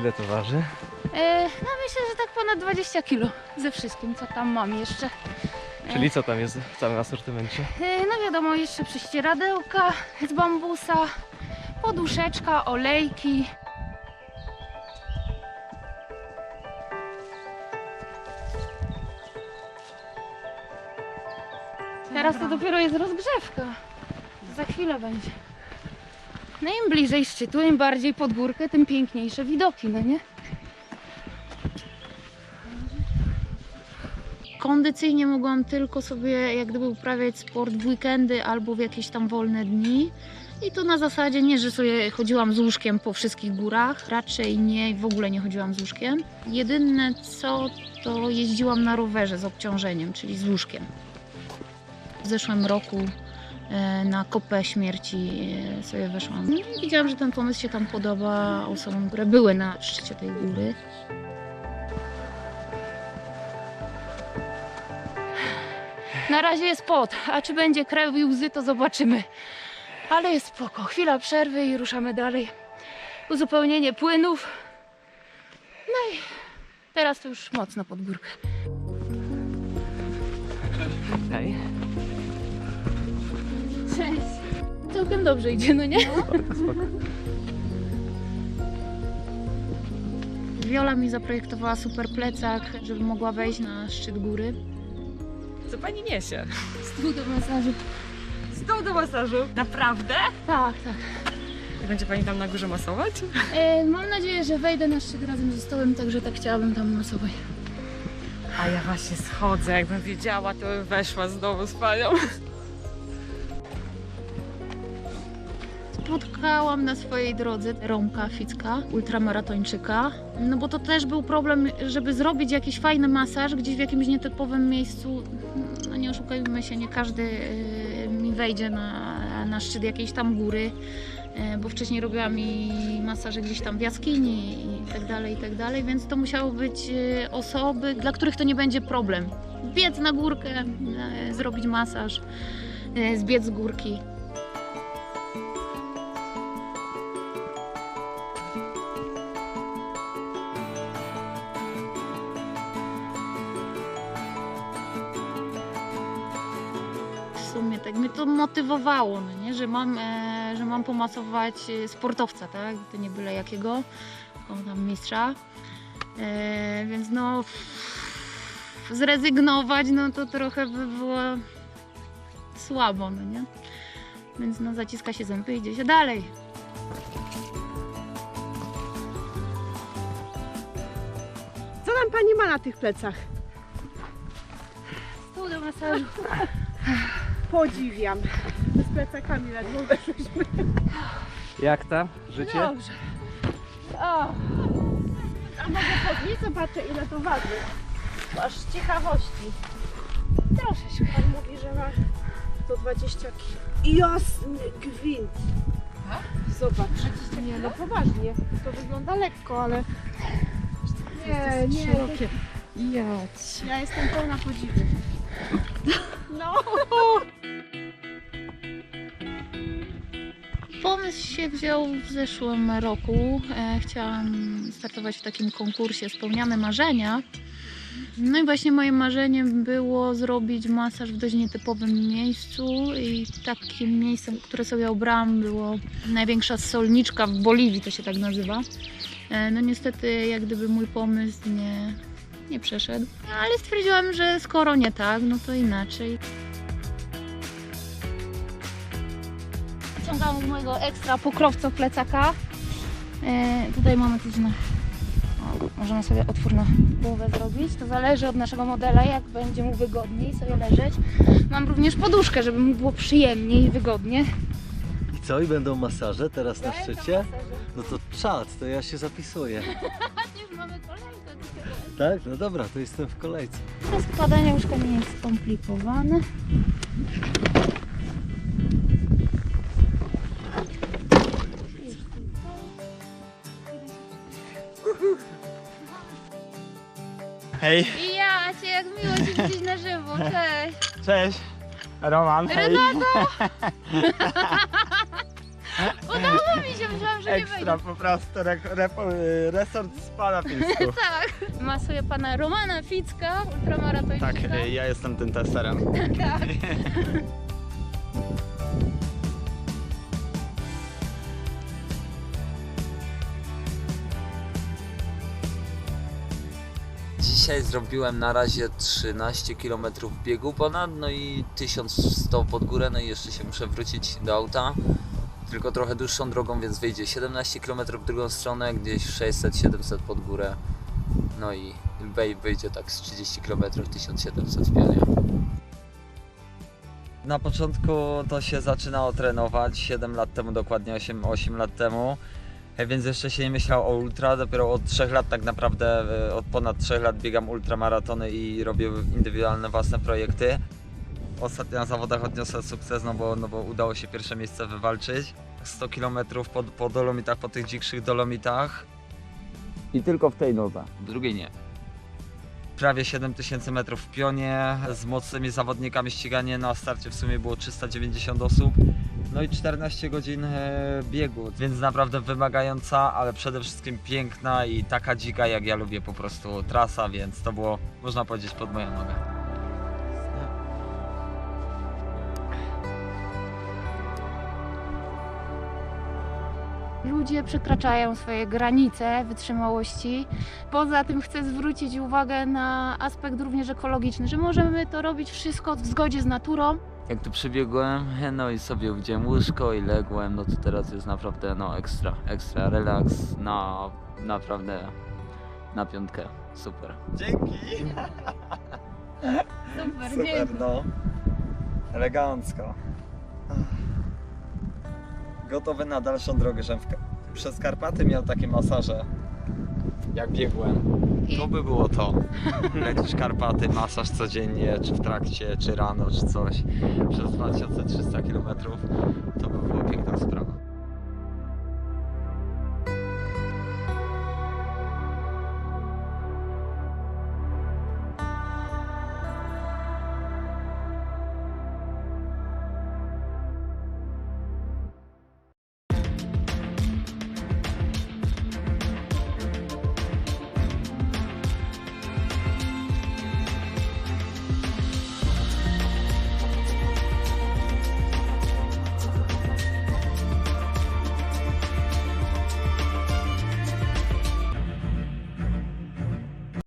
Ile to waży? E, no myślę, że tak ponad 20 kilo ze wszystkim, co tam mam jeszcze. Czyli co tam jest w całym asortymencie? E, no wiadomo, jeszcze prześcieradełka z bambusa, poduszeczka, olejki. Teraz to dopiero jest rozgrzewka. Za chwilę będzie. No im bliżej szczytu, im bardziej pod górkę, tym piękniejsze widoki, no nie? Kondycyjnie mogłam tylko sobie jak gdyby uprawiać sport w weekendy albo w jakieś tam wolne dni. I to na zasadzie nie, że sobie chodziłam z łóżkiem po wszystkich górach, raczej nie, w ogóle nie chodziłam z łóżkiem. Jedyne co, to jeździłam na rowerze z obciążeniem, czyli z łóżkiem. W zeszłym roku na kopę śmierci e, sobie weszłam. No i widziałam, że ten pomysł się tam podoba osobom, które były na szczycie tej góry. Na razie jest pot, a czy będzie krew i łzy, to zobaczymy. Ale jest spoko. Chwila przerwy i ruszamy dalej. Uzupełnienie płynów. No i teraz to już mocno pod górkę. Hej. Cześć. Całkiem dobrze idzie, no nie? Spoko. Wiola mi zaprojektowała super plecak, żeby mogła wejść na szczyt góry. Co pani niesie? Stół do masażu. Stół do masażu. Naprawdę? Tak, tak. I będzie pani tam na górze masować? E, mam nadzieję, że wejdę na szczyt razem ze stołem, także tak chciałabym tam masować. A ja właśnie schodzę. Jakbym wiedziała, to bym weszła znowu z panią. Spotkałam na swojej drodze Romka Ficka, ultramaratończyka. No bo to też był problem, żeby zrobić jakiś fajny masaż gdzieś w jakimś nietypowym miejscu. No nie oszukajmy się, nie każdy y, mi wejdzie na, na szczyt jakiejś tam góry, y, bo wcześniej robiłam i masaże gdzieś tam w jaskini i tak dalej, i tak dalej, więc to musiały być y, osoby, dla których to nie będzie problem. Biec na górkę, zrobić masaż, zbiec z górki. Sumie tak mnie to motywowało, no nie? Że, mam, e, że mam pomasować e, sportowca, tak? To nie byle jakiego, tylko tam mistrza. E, więc no zrezygnować, no to trochę by było słabo, no nie? Więc no zaciska się zęby i idzie się dalej. Co tam pani ma na tych plecach? Stół do masażu. Podziwiam. Z plecakami ledwo weszłyśmy. Jak tam? Życie? Dobrze. O, A mogę podnieść? Zobaczę ile to waży. Aż z ciekawości. troszeczkę. Pan mówi, że ma 120 kg. Jasny gwint. Zobacz. Nie, no poważnie. To wygląda lekko, ale... Nie, nie. Szerokie. Jać. Ja jestem pełna podziwu. No. Pomysł się wziął w zeszłym roku. E, chciałam startować w takim konkursie Spełniane Marzenia. No i właśnie moim marzeniem było zrobić masaż w dość nietypowym miejscu i takim miejscem, które sobie obrałam było największa solniczka w Boliwii, to się tak nazywa. E, No niestety jak gdyby mój pomysł nie, nie przeszedł, ale stwierdziłam, że skoro nie tak, no to inaczej. Wyciągam z mojego ekstra pokrowca plecaka. E, tutaj mamy coś na... O, możemy sobie otwór na głowę zrobić. To zależy od naszego modela, jak będzie mu wygodniej sobie leżeć. Mam również poduszkę, żeby mu było przyjemniej i wygodnie. I co? I będą masaże teraz na szczycie? No to czad, to ja się zapisuję. Już mamy kolejkę. Tak? No dobra, to jestem w kolejce. Rozkładanie łóżka nie jest skomplikowane. Hej, I ja cię, jak miło Cię widzieć na żywo. Cześć. cześć. Roman, hej. Renato! Udało mi się, Myślałam, że nie Ekstra, po prostu re, repo- resort spa na Pilsku. Tak. Masuje pana Romana Ficka, ultramaratończyka. Tak, y, ja jestem tym testerem. tak. Dzisiaj zrobiłem na razie 13 km biegu ponad, no i 1100 pod górę, no i jeszcze się muszę wrócić do auta. Tylko trochę dłuższą drogą, więc wyjdzie 17 km w drugą stronę, gdzieś 600-700 pod górę. No i wyjdzie tak z 30 km 1700 w pionie. Na początku to się zaczynało trenować 7 lat temu, dokładnie 8, 8 lat temu. E, Więc jeszcze się nie myślał o ultra, dopiero od 3 lat tak naprawdę, e, od ponad 3 lat biegam ultramaratony i robię indywidualne własne projekty. Ostatnio na zawodach odniosłem sukces, no bo, no bo udało się pierwsze miejsce wywalczyć. 100 km po, po dolomitach, po tych dzikszych dolomitach. I tylko w tej nodze, w drugiej nie. Prawie 7000 metrów w pionie, z mocnymi zawodnikami ściganie na starcie w sumie było 390 osób. No i 14 godzin e, biegu, więc naprawdę wymagająca, ale przede wszystkim piękna i taka dzika jak ja lubię po prostu trasa, więc to było można powiedzieć pod moją nogę. Ludzie przekraczają swoje granice wytrzymałości. Poza tym chcę zwrócić uwagę na aspekt również ekologiczny, że możemy to robić wszystko w zgodzie z naturą. Jak tu przybiegłem, no i sobie wziąłem łóżko i ległem, no to teraz jest naprawdę no ekstra, ekstra relaks, na naprawdę na piątkę, super. Dzięki! Super, Super, no. Elegancko. Gotowy na dalszą drogę, żem w, przez Karpaty miał takie masaże. Jak biegłem. To by było to. Lecisz Karpaty, masaż codziennie, czy w trakcie, czy rano, czy coś. Przez 2300 km. To by była piękna sprawa.